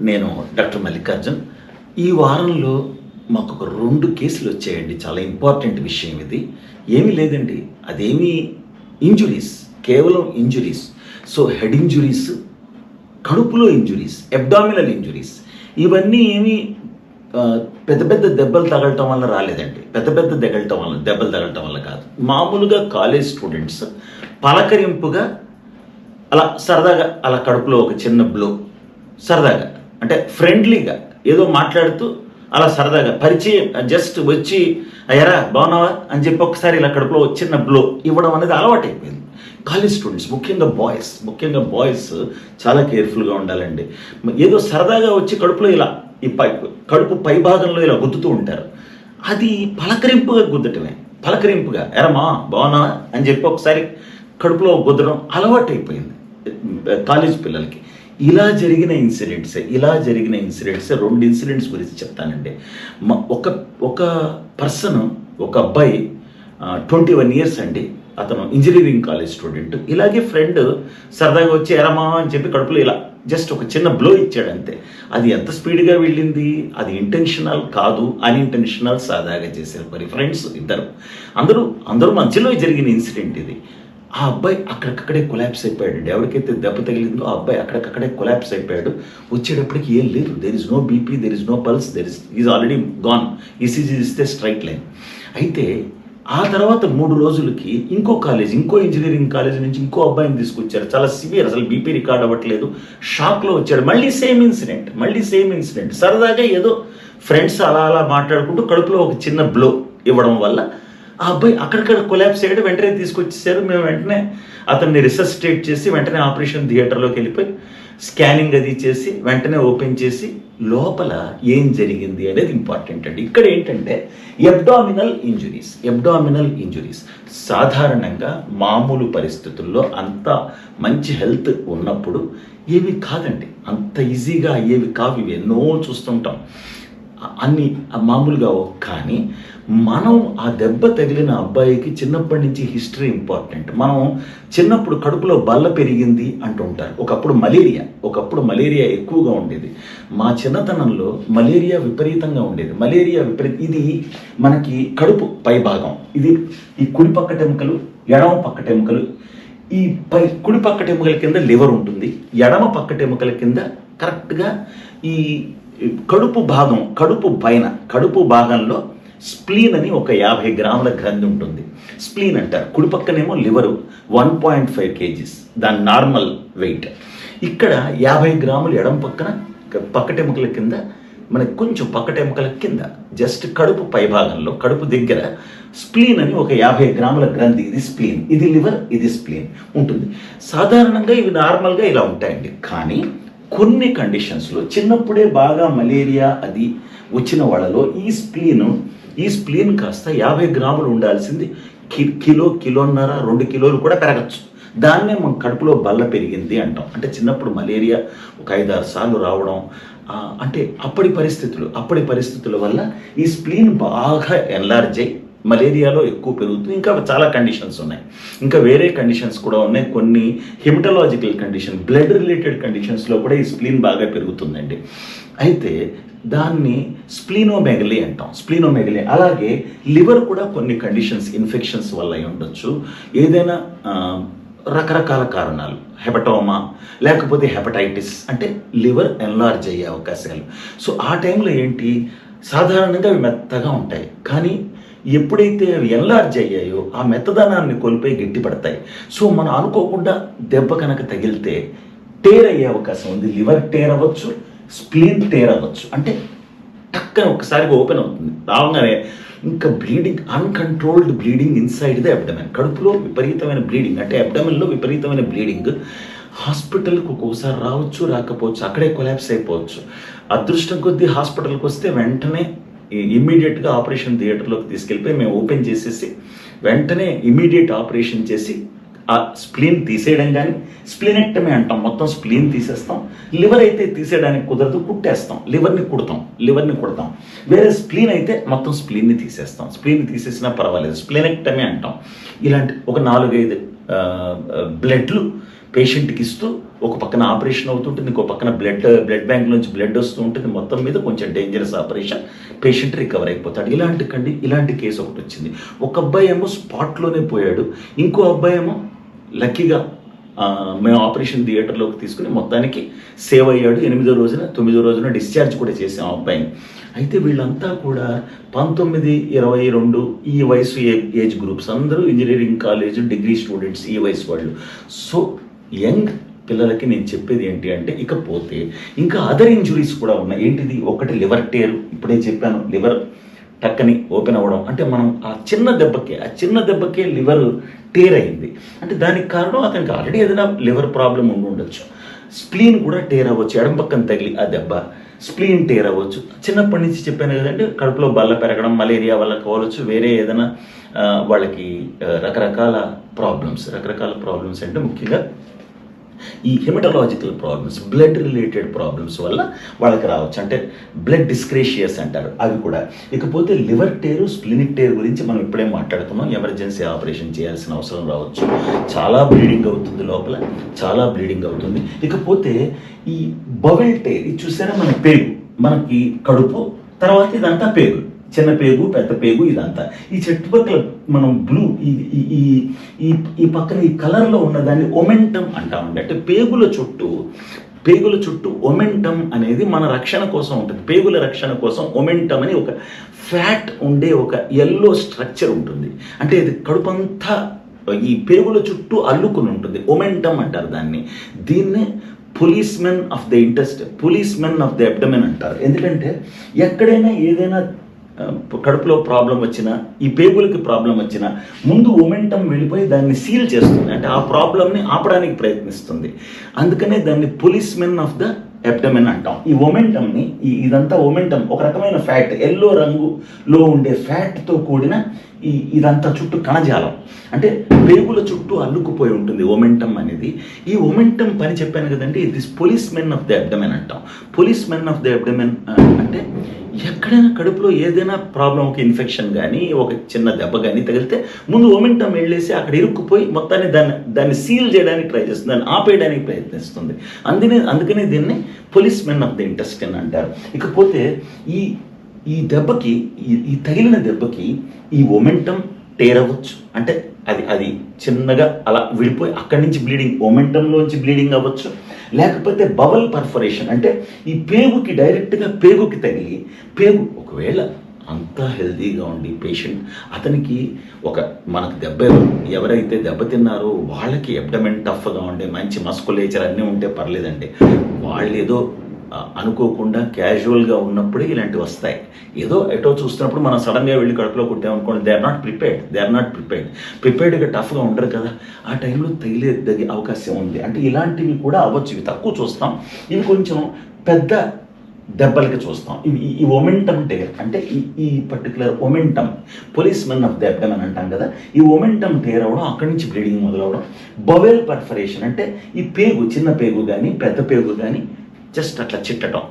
నేను డాక్టర్ మల్లికార్జున్. ఈ వారంలో మాకు ఒక రెండు కేసులు వచ్చాయండి. చాలా ఇంపార్టెంట్ విషయం ఇది. ఏమీ లేదండి. అదేమీ ఇంజురీస్ కేవలం ఇంజురీస్. సో హెడ్ ఇంజురీస్ కడుపులో ఇంజురీస్ అబ్డామినల్ ఇంజురీస్. ఇవన్నీ ఏమీ పెద్ద పెద్ద దెబ్బలు తగలటం వల్ల రాలేదండి. పెద్ద పెద్ద దెగలటం వల్ల దెబ్బలు తగలటం వల్ల కాదు. మామూలుగా కాలేజ్ స్టూడెంట్స్ పలకరింపుగా అలా సరదాగా అలా కడుపులో ఒక చిన్న బ్లో సరదాగా అంటే ఫ్రెండ్లీగా ఏదో మాట్లాడుతూ అలా సరదాగా పరిచయం జస్ట్ వచ్చి ఎరా బాగున్నావా? అని చెప్పి ఒకసారి ఇలా కడుపులో వచ్చిన చిన్న బ్లో ఇవ్వడం అనేది అలవాటైపోయింది. కాలేజ్ స్టూడెంట్స్ ముఖ్యంగా బాయ్స్ ముఖ్యంగా బాయ్స్ చాలా కేర్ఫుల్గా ఉండాలండి. ఏదో సరదాగా వచ్చి కడుపులో ఇలా ఈ పై కడుపు పై భాగంలో ఇలా గుద్దుతూ ఉంటారు. అది పలకరింపుగా గుద్దటమే. పలకరింపుగా ఎరమా బాగున్నావా? అని చెప్పి ఒకసారి కడుపులో గుద్దడం అలవాటైపోయింది. కాలేజ్ పిల్లలకి. ఇలా జరిగిన ఇన్సిడెంట్స్ ఇలా జరిగిన ఇన్సిడెంట్స్ రెండు ఇన్సిడెంట్స్ గురించి చెప్తానండి. ఒక ఒక పర్సన్ ఒక అబ్బాయి ట్వంటీ వన్ ఇయర్స్ అండి. అతను ఇంజనీరింగ్ కాలేజ్ స్టూడెంట్. ఇలాగే ఫ్రెండ్ సరదాగా వచ్చి ఎరమా అని చెప్పి కడుపులో ఇలా జస్ట్ ఒక చిన్న బ్లో ఇచ్చాడు అంతే. అది ఎంత స్పీడ్గా వెళ్ళింది? అది ఇంటెన్షనల్ కాదు అన్ఇంటెన్షనల్ సాదాగా చేశారు. మరి ఫ్రెండ్స్ ఇద్దరు. అందరూ అందరూ మధ్యలో జరిగిన ఇన్సిడెంట్ ఇది. ఆ అబ్బాయి అక్కడికక్కడే కొలాప్స్ అయిపోయాడు ఎవరికైతే దెబ్బ తగిలిందో ఆ అబ్బాయి అక్కడికక్కడే కొలాప్స్ అయిపోయాడు. వచ్చేటప్పటికి ఏం లేదు. There is no BP there is no pulse there is is already gone ECG ఇస్తే స్ట్రైట్ లైన్ అయితే ఆ తర్వాత మూడు రోజులకి ఇంకో కాలేజ్ ఇంకో ఇంజనీరింగ్ కాలేజ్ నుంచి ఇంకో అబ్బాయిని తీసుకొచ్చారు. చాలా సివియర్ అసలు బీపీ రికార్డ్ అవ్వట్లేదు. షాక్లో వచ్చాడు. మళ్ళీ సేమ్ ఇన్సిడెంట్ మళ్ళీ సేమ్ ఇన్సిడెంట్ సరదాగా ఏదో ఫ్రెండ్స్ అలా అలా మాట్లాడుకుంటూ కడుపులో ఒక చిన్న బ్లో ఇవ్వడం వల్ల ఆ అబ్బాయి అక్కడక్కడ కొలాబ్స్ అయ్యాడు వెంటనే తీసుకొచ్చేసారు. మేము వెంటనే అతన్ని రిసస్టేట్ చేసి వెంటనే ఆపరేషన్ థియేటర్లోకి వెళ్ళిపోయి స్కానింగ్ అది చేసి వెంటనే ఓపెన్ చేసి లోపల ఏం జరిగింది అనేది ఇంపార్టెంట్ అండి. ఇక్కడ ఏంటంటే ఎబ్డామినల్ ఇంజురీస్ ఎబ్డామినల్ ఇంజురీస్ సాధారణంగా మామూలు పరిస్థితుల్లో అంత మంచి హెల్త్ ఉన్నప్పుడు ఏవి కాదండి. అంత ఈజీగా అయ్యేవి కావు. ఇవి ఎన్నో చూస్తుంటాం. అన్ని మామూలుగా కానీ మనం ఆ దెబ్బ తగిలిన అబ్బాయికి చిన్నప్పటి నుంచి హిస్టరీ ఇంపార్టెంట్. మనం చిన్నప్పుడు కడుపులో బల్ల పెరిగింది అంటుంటారు. ఒకప్పుడు మలేరియా ఒకప్పుడు మలేరియా ఎక్కువగా ఉండేది. మా చిన్నతనంలో మలేరియా విపరీతంగా ఉండేది. మలేరియా విపరీత ఇది మనకి కడుపు పై భాగం. ఇది ఈ కుడి పక్క టెముకలు ఎడమ పక్క టెముకలు ఈ పై కుడి పక్క టెముకల కింద లివర్ ఉంటుంది. ఎడమ పక్క టెముకల కింద కరెక్ట్గా ఈ కడుపు భాగం కడుపు పైన కడుపు భాగంలో స్ప్లీన్ అని ఒక యాభై గ్రాముల గ్రంథి ఉంటుంది. స్ప్లీన్ అంటారు. కుడి పక్కనేమో liver one point five KGs. దాని నార్మల్ వెయిట్. ఇక్కడ యాభై గ్రాములు ఎడం పక్కన పక్కటెముకల కింద మనకి కొంచెం పక్కటెముకల కింద జస్ట్ కడుపు పై భాగంలో కడుపు దగ్గర స్ప్లీన్ అని ఒక యాభై గ్రాముల గ్రంథి. ఇది స్ప్లీన్. ఇది లివర్ ఇది స్ప్లీన్ ఉంటుంది. సాధారణంగా ఇవి నార్మల్గా ఇలా ఉంటాయండి. కానీ కొన్ని కండిషన్స్లో చిన్నప్పుడే బాగా మలేరియా అది వచ్చిన వాళ్ళలో ఈ స్ప్లీను ఈ స్ప్లీన్ కాస్త యాభై గ్రాములు ఉండాల్సింది. కి- కిలో కిలోన్నర రెండు కిలోలు కూడా పెరగచ్చు. దాన్నే మన కడుపులో బల్ల పెరిగింది అంటాం. అంటే చిన్నప్పుడు మలేరియా ఒక ఐదారు సార్లు రావడం అంటే అప్పటి పరిస్థితులు అప్పటి పరిస్థితుల వల్ల ఈ స్ప్లీన్ బాగా ఎన్లార్జ్ అయ్యి మలేరియాలో ఎక్కువ పెరుగుతుంది. ఇంకా చాలా కండిషన్స్ ఉన్నాయి. ఇంకా వేరే కండిషన్స్ కూడా ఉన్నాయి. కొన్ని హిమటలాజికల్ కండిషన్ బ్లడ్ రిలేటెడ్ కండిషన్స్లో కూడా ఈ స్ప్లీన్ బాగా పెరుగుతుందండి. అయితే దాన్ని స్ప్లీనోమెగలీ అంటాం. స్ప్లీనోమెగలీ అలాగే లివర్ కూడా కొన్ని కండిషన్స్ ఇన్ఫెక్షన్స్ వల్ల అయి ఉండొచ్చు. ఏదైనా రకరకాల కారణాలు. హెపటోమా లేకపోతే హెపటైటిస్ అంటే లివర్ ఎన్లార్జ్ అయ్యే అవకాశాలు. సో ఆ టైంలో ఏంటి? సాధారణంగా అవి మెత్తగా ఉంటాయి. కానీ ఎప్పుడైతే అవి ఎన్లార్జ్ అయ్యాయో ఆ మెత్తదనాన్ని కోల్పోయి గట్టిపడతాయి. సో మనం అనుకోకుండా దెబ్బ కనుక తగిలితే టేర్ అయ్యే అవకాశం ఉంది. లివర్ టేర్ అవ్వచ్చు స్ప్లీన్ టేర్ అవ్వచ్చు. అంటే టక్కన ఒకసారిగా ఓపెన్ అవుతుంది. రాగానే ఇంకా bleeding uncontrolled bleeding inside the abdomen కడుపులో విపరీతమైన బ్లీడింగ్ అంటే అబ్డమెన్లో విపరీతమైన బ్లీడింగ్ హాస్పిటల్కి ఒక్కోసారి రావచ్చు రాకపోవచ్చు అక్కడే కొలాప్స్ అయిపోవచ్చు. అదృష్టం కొద్దీ హాస్పిటల్కి వస్తే వెంటనే ఇమ్మీడియట్గా ఆపరేషన్ థియేటర్లోకి తీసుకెళ్ళిపోయి మేము ఓపెన్ చేసేసి వెంటనే ఇమ్మీడియట్ ఆపరేషన్ చేసి ఆ స్ప్లీన్ తీసేయడం కానీ స్ప్లీనెక్టమీ అంటాం మొత్తం స్ప్లీన్ తీసేస్తాం. లివర్ అయితే తీసేయడానికి కుదరదు కుట్టేస్తాం. లివర్ని కుడతాం లివర్ని కుడతాం. వేరే స్ప్లీన్ అయితే మొత్తం స్ప్లీన్ని తీసేస్తాం. స్ప్లీన్ తీసేసినా పర్వాలేదు స్ప్లీనెక్టమీ అంటాం. ఇలాంటి ఒక నాలుగైదు బ్లడ్లు పేషెంట్కి ఇస్తూ ఒక పక్కన ఆపరేషన్ అవుతుంటుంది ఇంకో పక్కన బ్లడ్ బ్లడ్ బ్యాంక్ నుంచి బ్లడ్ వస్తూ ఉంటుంది. మొత్తం మీద కొంచెం డేంజరస్ ఆపరేషన్ పేషెంట్ రికవర్ అయిపోతాడు. ఇలాంటి కండి ఇలాంటి కేసు ఒకటి వచ్చింది. ఒక అబ్బాయి ఏమో స్పాట్లోనే పోయాడు. ఇంకో అబ్బాయి ఏమో లక్కీగా మేము ఆపరేషన్ థియేటర్లోకి తీసుకుని మొత్తానికి సేవ్ అయ్యాడు. ఎనిమిదో రోజున తొమ్మిదో రోజున డిశ్చార్జ్ కూడా చేసాం ఆ అబ్బాయిని. అయితే వీళ్ళంతా కూడా పంతొమ్మిది ఇరవై రెండు ఈ వయసు ఏ- ఏజ్ గ్రూప్స్ అందరూ ఇంజనీరింగ్ కాలేజ్ డిగ్రీ స్టూడెంట్స్ ఈ వయసు వాళ్ళు. సో యంగ్ పిల్లలకి నేను చెప్పేది ఏంటి అంటే ఇకపోతే ఇంకా అదర్ ఇంజురీస్ కూడా ఉన్నాయి. ఏంటిది? ఒకటి లివర్ టేర్ ఇప్పుడే చెప్పాను లివర్ టక్కని ఓపెన్ అవ్వడం. అంటే మనం ఆ చిన్న దెబ్బకే ఆ చిన్న దెబ్బకే లివర్ టేర్ అయింది. అంటే దానికి కారణం అతనికి ఆల్రెడీ ఏదైనా లివర్ ప్రాబ్లం ఉండి ఉండొచ్చు. స్ప్లీన్ కూడా టేర్ అవ్వచ్చు. ఎడం పక్కన తగిలి ఆ దెబ్బ. స్ప్లీన్ టేర్ అవ్వచ్చు. చిన్నప్పటి నుంచి చెప్పాను కదండి కడుపులో బల్ల పెరగడం మలేరియా వల్ల కావచ్చు వేరే ఏదైనా వాళ్ళకి రకరకాల ప్రాబ్లమ్స్ రకరకాల ప్రాబ్లమ్స్ అంటే ముఖ్యంగా ఈ hematological problems blood related problems వల్ల వాళ్ళకి రావచ్చు. అంటే బ్లడ్ డిస్క్రేషియస్ అంటారు. అవి కూడా. ఇకపోతే లివర్ టేరు స్ప్లినిక్ టేర్ గురించి మనం ఇప్పుడే మాట్లాడుతున్నాం ఎమర్జెన్సీ ఆపరేషన్ చేయాల్సిన అవసరం రావచ్చు. చాలా బ్లీడింగ్ అవుతుంది లోపల. చాలా బ్లీడింగ్ అవుతుంది. ఇకపోతే ఈ బవెల్ టేర్ ఇది చూసారా? మన పేగు. మనకి కడుపు తర్వాత ఇదంతా పేగు. చిన్న పేగు పెద్ద పేగు ఇదంతా. ఈ చుట్టుపక్కల మనం బ్లూ ఈ ఈ- ఈ ఈ పక్కన ఈ కలర్లో ఉన్న దాన్ని ఒమెంటం అంటామండి అంటే పేగుల చుట్టూ పేగుల చుట్టూ ఒమెంటం అనేది మన రక్షణ కోసం ఉంటుంది. పేగుల రక్షణ కోసం ఒమెంటం అని ఒక ఫ్యాట్ ఉండే ఒక ఎల్లో స్ట్రక్చర్ ఉంటుంది. అంటే ఇది కడుపంతా ఈ పేగుల చుట్టూ అల్లుకుని ఉంటుంది. ఒమెంటం అంటారు దాన్ని. దీన్నే police men of the interest police men of the abdomen అంటారు. ఎందుకంటే ఎక్కడైనా ఏదైనా కడుపులో ప్రాబ్లం వచ్చినా ఈ పేగులకి ప్రాబ్లం వచ్చినా ముందు ఒమెంటం వెళ్ళిపోయి దాన్ని సీల్ చేస్తుంది. అంటే ఆ ప్రాబ్లమ్ని ఆపడానికి ప్రయత్నిస్తుంది. అందుకనే దాన్ని పోలీస్మెన్ ఆఫ్ ద ఎబ్డమెన్ అంటాం. ఈ ఒమెంటమ్ని ఇదంతా ఒమెంటం ఒక రకమైన ఫ్యాట్ ఎల్లో రంగులో ఉండే ఫ్యాట్తో కూడిన ఈ ఇదంతా చుట్టూ కణజాలం. అంటే పేగుల చుట్టూ అల్లుకుపోయి ఉంటుంది ఒమెంటమ్ అనేది. ఈ ఒమెంటమ్ పని చెప్పాను కదండి this police men of the abdomen అంటాం. Police men of the abdomen అంటే ఎక్కడైనా కడుపులో ఏదైనా ప్రాబ్లం ఒక ఇన్ఫెక్షన్ కానీ ఒక చిన్న దెబ్బ కానీ తగిలితే ముందు ఒమెంటం వెళ్ళేసి అక్కడ ఇరుక్కుపోయి మొత్తాన్ని దాన్ని దాన్ని సీల్ చేయడానికి ట్రై చేస్తుంది దాన్ని ఆపేయడానికి ప్రయత్నిస్తుంది. అందుకనే అందుకనే దీన్ని police men of the intestine అంటారు. ఇకపోతే ఈ ఈ దెబ్బకి ఈ ఈ తగిలిన దెబ్బకి ఈ ఒమెంటం టేర్ అవ్వచ్చు అంటే అది అది చిన్నగా అలా విడిపోయి అక్కడి నుంచి బ్లీడింగ్ ఒమెంటంలోంచి బ్లీడింగ్ అవ్వచ్చు. లేకపోతే బబల్ పర్ఫరేషన్ అంటే ఈ పేగుకి డైరెక్ట్గా పేగుకి తగిలి పేగు ఒకవేళ అంతా హెల్తీగా ఉండి పేషెంట్ అతనికి ఒక మనకు దెబ్బ ఎవరైతే దెబ్బతిన్నారో వాళ్ళకి ఎబ్డమెన్ టఫ్గా ఉండే మంచి మస్కులేచర్ అన్నీ ఉంటే పర్లేదండి. వాళ్ళు ఏదో అనుకోకుండా క్యాజువల్గా ఉన్నప్పుడే ఇలాంటివి వస్తాయి. ఏదో ఎటో చూస్తున్నప్పుడు మనం సడన్గా వెళ్ళి కడుపులో కుట్టామనుకోండి they are not prepared they are not prepared ప్రిపేర్డ్గా టఫ్గా ఉండరు కదా. ఆ టైంలో తగిలే తగ్గే అవకాశం ఉంది. అంటే ఇలాంటివి కూడా అవ్వచ్చు. ఇవి తక్కువ చూస్తాం. ఇవి కొంచెం పెద్ద దెబ్బలకి చూస్తాం. ఇవి ఈ- ఒమెంటమ్ టేర్ అంటే ఈ ఈ particular omentum police men of the అని అంటాం కదా. ఈ ఒమెంటమ్ టేర్ అవ్వడం అక్కడి నుంచి బ్లీడింగ్ మొదలవడం. బవెల్ పర్ఫరేషన్ అంటే ఈ పేగు చిన్న పేగు కానీ పెద్ద పేగు కానీ జస్ట్ అట్లా చిట్టడం.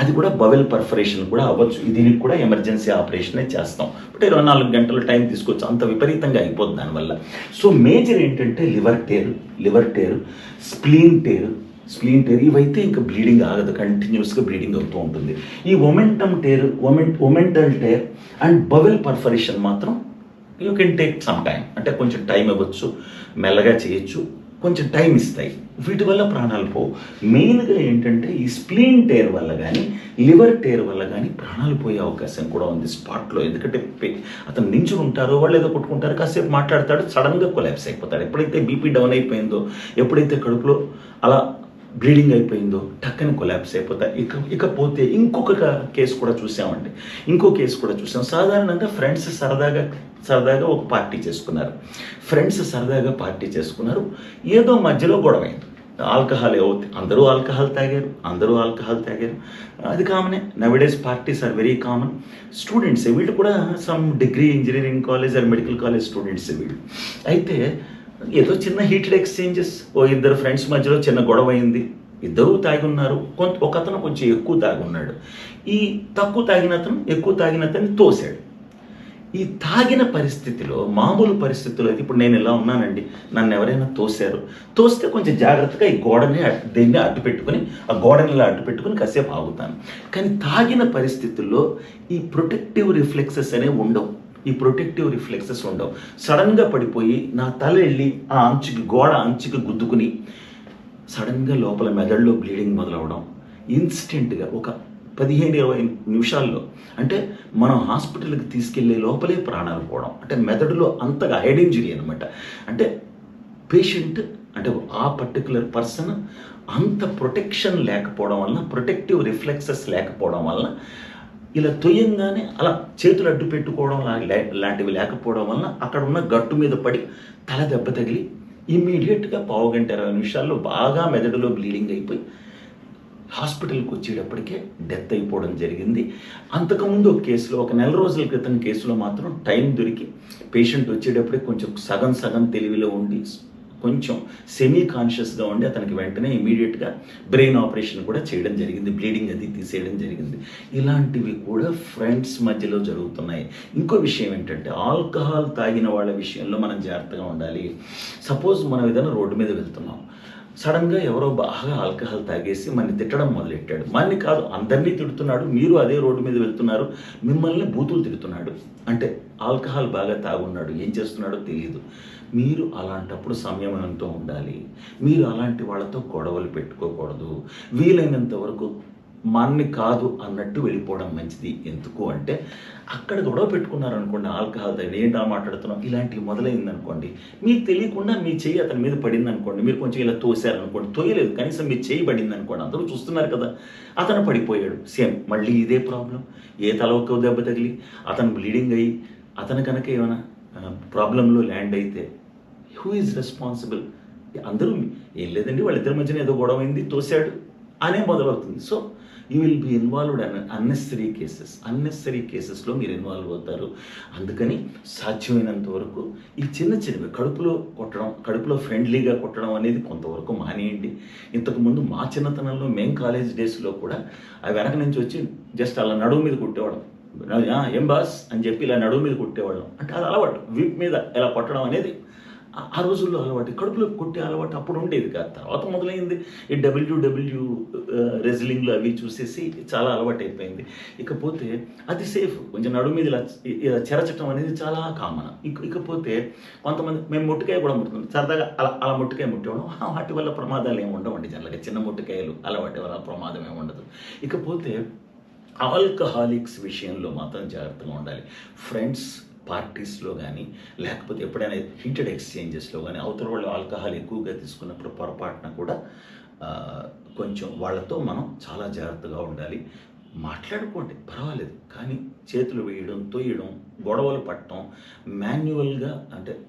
అది కూడా బవెల్ పర్ఫరేషన్ కూడా అవ్వచ్చు. దీనికి కూడా ఎమర్జెన్సీ ఆపరేషనే చేస్తాం. బట్ ఇరవై నాలుగు గంటల టైం తీసుకోవచ్చు. అంత విపరీతంగా అయిపోతుంది దానివల్ల. సో మేజర్ ఏంటంటే liver tear liver tear spleen tear spleen tear ఇవైతే ఇంకా బ్లీడింగ్ ఆగదు. కంటిన్యూస్గా బ్లీడింగ్ అవుతూ ఉంటుంది. ఈ omentum tear oment omental tear and bowel perforation మాత్రం you can take some time అంటే కొంచెం టైం ఇవ్వచ్చు మెల్లగా చేయొచ్చు. కొంచెం టైం ఇస్తాయి. వీటి వల్ల ప్రాణాలు పోవు. మెయిన్గా ఏంటంటే ఈ స్ప్లీన్ టేర్ వల్ల కానీ లివర్ టేర్ వల్ల కానీ ప్రాణాలు పోయే అవకాశం కూడా ఉంది స్పాట్లో. ఎందుకంటే అతను నించుని ఉంటారో వాళ్ళు ఏదో కొట్టుకుంటారు కాసేపు మాట్లాడతాడు సడన్గా కొలాప్స్ అయిపోతాడు. ఎప్పుడైతే బీపీ డౌన్ అయిపోయిందో ఎప్పుడైతే కడుపులో అలా బ్లీడింగ్ అయిపోయిందో టక్కన కొలాప్స్ అయిపోతాయి ఇక ఇకపోతే ఇంకొక కేసు కూడా చూసామండి. ఇంకో కేసు కూడా చూసాం. సాధారణంగా ఫ్రెండ్స్ సరదాగా సరదాగా ఒక పార్టీ చేసుకున్నారు. ఫ్రెండ్స్ సరదాగా పార్టీ చేసుకున్నారు. ఏదో మధ్యలో గొడవైంది. ఆల్కహాల్ అవుతుంది అందరూ ఆల్కహాల్ తాగారు. అందరూ ఆల్కహాల్ తాగారు. అది కామనే. Nowadays parties are very common students వీళ్ళు కూడా some degree engineering college or medical college students వీళ్ళు. అయితే ఏదో చిన్న హీటెడ్ ఎక్స్చేంజెస్. ఓ ఇద్దరు ఫ్రెండ్స్ మధ్యలో చిన్న గొడవ అయింది. ఇద్దరూ తాగి ఉన్నారు కొంత ఒక అతను కొంచెం ఎక్కువ తాగి ఉన్నాడు ఈ తక్కువ తాగిన అతను ఎక్కువ తాగిన అతన్ని తోసాడు ఈ తాగిన పరిస్థితిలో మామూలు పరిస్థితుల్లో అయితే ఇప్పుడు నేను ఇలా ఉన్నానండి. నన్ను ఎవరైనా తోశారు. తోస్తే కొంచెం జాగ్రత్తగా ఈ గోడని దీన్ని అడ్డు పెట్టుకుని ఆ గోడని ఇలా అడ్డు పెట్టుకుని కాసేపు ఆగుతాను. కానీ తాగిన పరిస్థితుల్లో ఈ ప్రొటెక్టివ్ రిఫ్లెక్సెస్ అనేవి ఉండవు. ఈ ప్రొటెక్టివ్ రిఫ్లెక్సెస్ ఉండవు. సడన్గా పడిపోయి నా తల వెళ్ళి ఆ అంచుకి గోడ అంచుకి గుద్దుకుని సడన్గా లోపల మెదడులో బ్లీడింగ్ మొదలవడం. ఇన్స్టెంట్గా ఒక పదిహేను ఇరవై నిమిషాల్లో అంటే మనం హాస్పిటల్కి తీసుకెళ్ళే లోపలే ప్రాణాలు పోవడం. అంటే మెదడులో అంతగా హెడ్ ఇంజరీ అనమాట అంటే పేషెంట్ అంటే ఆ పర్టికులర్ పర్సన్ అంత ప్రొటెక్షన్ లేకపోవడం వలన ప్రొటెక్టివ్ రిఫ్లెక్సెస్ లేకపోవడం వలన ఇలా తొయ్యంగానే అలా చేతులు అడ్డు పెట్టుకోవడం లాంటివి లేకపోవడం వలన అక్కడ ఉన్న గట్టు మీద పడి తల దెబ్బ తగిలి ఇమ్మీడియట్గా పావు గంట ఇరవై నిమిషాల్లో బాగా మెదడులో బ్లీడింగ్ అయిపోయి హాస్పిటల్కి వచ్చేటప్పటికే డెత్ అయిపోవడం జరిగింది. అంతకుముందు ఒక కేసులో ఒక నెల రోజుల క్రితం కేసులో మాత్రం టైం దొరికి పేషెంట్ వచ్చేటప్పుడే కొంచెం సగం సగం తెలివిలో ఉండి కొంచెం సెమీ కాన్షియస్గా ఉండి అతనికి వెంటనే ఇమీడియట్గా బ్రెయిన్ ఆపరేషన్ కూడా చేయడం జరిగింది బ్లీడింగ్ అది తీసేయడం జరిగింది. ఇలాంటివి కూడా ఫ్రెండ్స్ మధ్యలో జరుగుతున్నాయి. ఇంకో విషయం ఏంటంటే ఆల్కహాల్ తాగిన వాళ్ళ విషయంలో మనం జాగ్రత్తగా ఉండాలి. సపోజ్ మనం ఏదైనా రోడ్డు మీద వెళ్తున్నాం. సడన్గా ఎవరో బాగా ఆల్కహాల్ తాగేసి మనని తిట్టడం మొదలెట్టాడు. మనని కాదు అందరినీ తిడుతున్నాడు. మీరు అదే రోడ్డు మీద వెళ్తున్నారు. మిమ్మల్ని బూతులు తిడుతున్నాడు. అంటే ఆల్కహాల్ బాగా తాగున్నాడు. ఏం చేస్తున్నాడో తెలియదు మీరు అలాంటప్పుడు సంయమనంతో ఉండాలి. మీరు అలాంటి వాళ్ళతో గొడవలు పెట్టుకోకూడదు. వీలైనంత వరకు మనని కాదు అన్నట్టు వెళ్ళిపోవడం మంచిది. ఎందుకు అంటే అక్కడ గొడవ పెట్టుకున్నారు అనుకోండి ఆల్కహాల్ తగ్గి ఏంటా మాట్లాడుతున్నాం ఇలాంటివి మొదలైందనుకోండి మీకు తెలియకుండా మీ చెయ్యి అతని మీద పడింది అనుకోండి మీరు కొంచెం ఇలా తోసారు అనుకోండి తోయలేదు కనీసం మీ చెయ్యి పడింది అనుకోండి అందరూ చూస్తున్నారు కదా అతను పడిపోయాడు. సేమ్ మళ్ళీ ఇదే ప్రాబ్లం. ఏ తలొక్క దెబ్బ తగిలి అతను బ్లీడింగ్ అయ్యి అతను కనుక ఏమైనా ప్రాబ్లంలో ల్యాండ్ అయితే హూ ఈజ్ రెస్పాన్సిబుల్ అందరూ ఏం లేదండి వాళ్ళిద్దరి మధ్యన ఏదో గొడవ అయింది తోశాడు అనే మొదలవుతుంది. So you will be involved un unnecessary cases unnecessary కేసెస్లో మీరు ఇన్వాల్వ్ అవుతారు. అందుకని సాధ్యమైనంత వరకు ఈ చిన్న చిన్నవి కడుపులో కొట్టడం కడుపులో ఫ్రెండ్లీగా కొట్టడం అనేది కొంతవరకు మానేయండి. ఇంతకుముందు మా చిన్నతనంలో మేం కాలేజ్ డేస్లో కూడా ఆ వెనక నుంచి వచ్చి జస్ట్ అలా నడువు మీద కుట్టేవాళ్ళం. ఏం బాస్ అని చెప్పి ఇలా నడువు మీద కుట్టేవాళ్ళం. అంటే అది అలవాటు. వీప్ మీద ఇలా కొట్టడం అనేది ఆ- రోజుల్లో అలవాటు కడుపులో కొట్టే అలవాటు అప్పుడు ఉండేది కాదు. తర్వాత మొదలైంది ఈ డబ్ల్యూడబ్ల్యూ రెజ్లింగ్లు అవి చూసేసి చాలా అలవాటు అయిపోయింది ఇకపోతే అది సేఫ్ కొంచెం నడుము మీద ఇలా చెరచటం అనేది చాలా కామన్ ఇక ఇకపోతే కొంతమంది మేము ముట్టుకాయ కూడా ముట్టుకుంటాం సరదాగా అలా అలా ముట్టుకాయ ముట్టేవడం ఆ వాటి వల్ల ప్రమాదాలు ఏమి ఉండవండి జనరల్గా. చిన్న ముట్టుకాయలు అలా వాటి వల్ల ప్రమాదం ఏమి ఉండదు. ఇకపోతే ఆల్కహాలిక్స్ విషయంలో మాత్రం జాగ్రత్తగా ఉండాలి. ఫ్రెండ్స్ పార్టీస్లో కానీ లేకపోతే ఎప్పుడైనా హీటెడ్ ఎక్స్చేంజెస్లో కానీ అవతల వాళ్ళు ఆల్కహాల్ ఎక్కువగా తీసుకున్నప్పుడు పొరపాటున కూడా కొంచెం వాళ్ళతో మనం చాలా జాగ్రత్తగా ఉండాలి. మాట్లాడుకోండి పర్వాలేదు. కానీ చేతులు వేయడం తొయ్యడం గొడవలు పట్టడం మాన్యువల్గా అంటే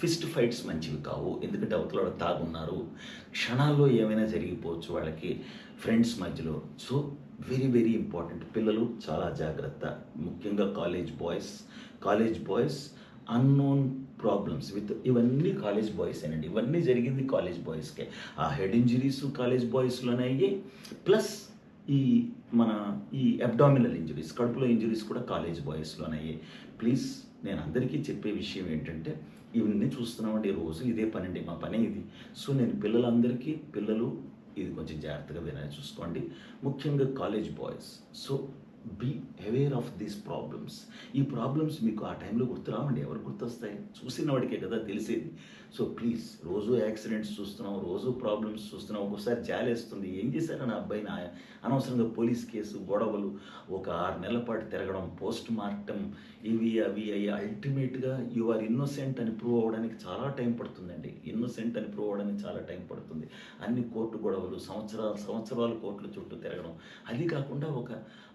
ఫిస్ట్ ఫైట్స్ మంచివి కావు. ఎందుకంటే అవతల వాళ్ళు తాగున్నారు. క్షణాల్లో ఏమైనా జరిగిపోవచ్చు వాళ్ళకి ఫ్రెండ్స్ మధ్యలో. So very very important. పిల్లలు చాలా జాగ్రత్త. ముఖ్యంగా college boys. College boys unknown problems with ఇవన్నీ కాలేజ్ బాయ్స్ అండి ఇవన్నీ జరిగింది కాలేజ్ బాయ్స్కే. ఆ హెడ్ ఇంజరీస్ కాలేజ్ బాయ్స్లోనే అయ్యి ప్లస్ ఈ మన ఈ అబ్డామినల్ ఇంజరీస్ కడుపులో ఇంజరీస్ కూడా కాలేజ్ బాయ్స్లోనే అయ్యాయి. ప్లీజ్ నేను అందరికీ చెప్పే విషయం ఏంటంటే ఇవన్నీ చూస్తున్నామండి. రోజు ఇదే పని అండి మా పని ఇది. సో నేను పిల్లలందరికీ పిల్లలు ఇది కొంచెం జాగ్రత్తగా వినాలి చూసుకోండి. ముఖ్యంగా college boys so be aware of these problems ఈ ప్రాబ్లమ్స్ మీకు ఆ టైంలో గుర్తురావండి ఎవరు గుర్తొస్తాయి? చూసిన వాడికే కదా తెలిసేది. సో ప్లీజ్ రోజు యాక్సిడెంట్స్ చూస్తున్నాం రోజు ప్రాబ్లమ్స్ చూస్తున్నాం ఒక్కోసారి జాలేస్తుంది. ఏం చేశారు నా అబ్బాయిని ఆ- అనవసరంగా పోలీస్ కేసు గొడవలు ఒక ఆరు నెలల పాటు తిరగడం పోస్ట్ మార్టం ఇవి అవి అవి అల్టిమేట్గా యు ఆర్ ఇన్నోసెంట్ అని ప్రూవ్ అవ్వడానికి చాలా టైం పడుతుందండి. ఇన్నోసెంట్ అని ప్రూవ్ అవ్వడానికి చాలా టైం పడుతుంది. అన్ని కోర్టు గొడవలు సంవత్సరాలు సంవత్సరాలు కోర్టుల చుట్టూ తిరగడం. అది కాకుండా ఒక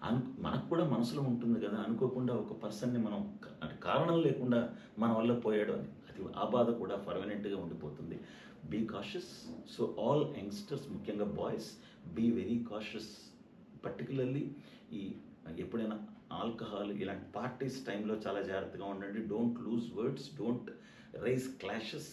అను మనకు కూడా మనసులో ఉంటుంది కదా అనుకోకుండా ఒక పర్సన్ని మనం అంటే కారణం లేకుండా మన వల్ల పోయాడు అని. అది ఆ బాధ కూడా పర్మనెంట్గా ఉండిపోతుంది. Be cautious so all youngsters ముఖ్యంగా boys be very cautious particularly ఈ ఎప్పుడైనా ఆల్కహాల్ ఇలాంటి పార్టీస్ టైంలో చాలా జాగ్రత్తగా ఉండండి. Don't lose words don't raise clashes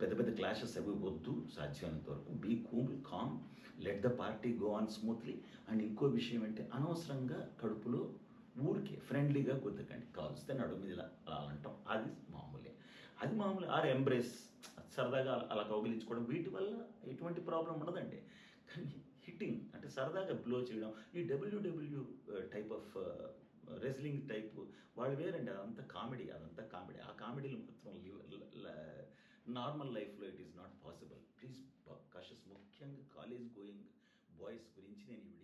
పెద్ద పెద్ద క్లాషెస్ అవి వద్దు సాధ్యమైనంత వరకు. Be cool calm let the party go on smoothly and ఇంకో విషయం అంటే అనవసరంగా కడుపులో ఊరికే ఫ్రెండ్లీగా గుద్దకండి. కాల్స్తే నడుము మీద అలా అంటాం. అది మామూలే. అది మామూలే. ఆర్ ఎంబ్రేస్ సరదాగా అలా- అలా కౌగిలించుకోవడం వీటి వల్ల ఎటువంటి ప్రాబ్లం ఉండదండి. కానీ హిట్టింగ్ అంటే సరదాగా బ్లో చేయడం ఈ WWE type of wrestling type వాళ్ళు వేరండి. అదంతా కామెడీ అదంతా కామెడీ ఆ కామెడీలు మాత్రం నార్మల్ లైఫ్లో it is not possible please cautious ముఖ్యంగా కాలేజ్ గోయింగ్ బాయ్స్ గురించి నేను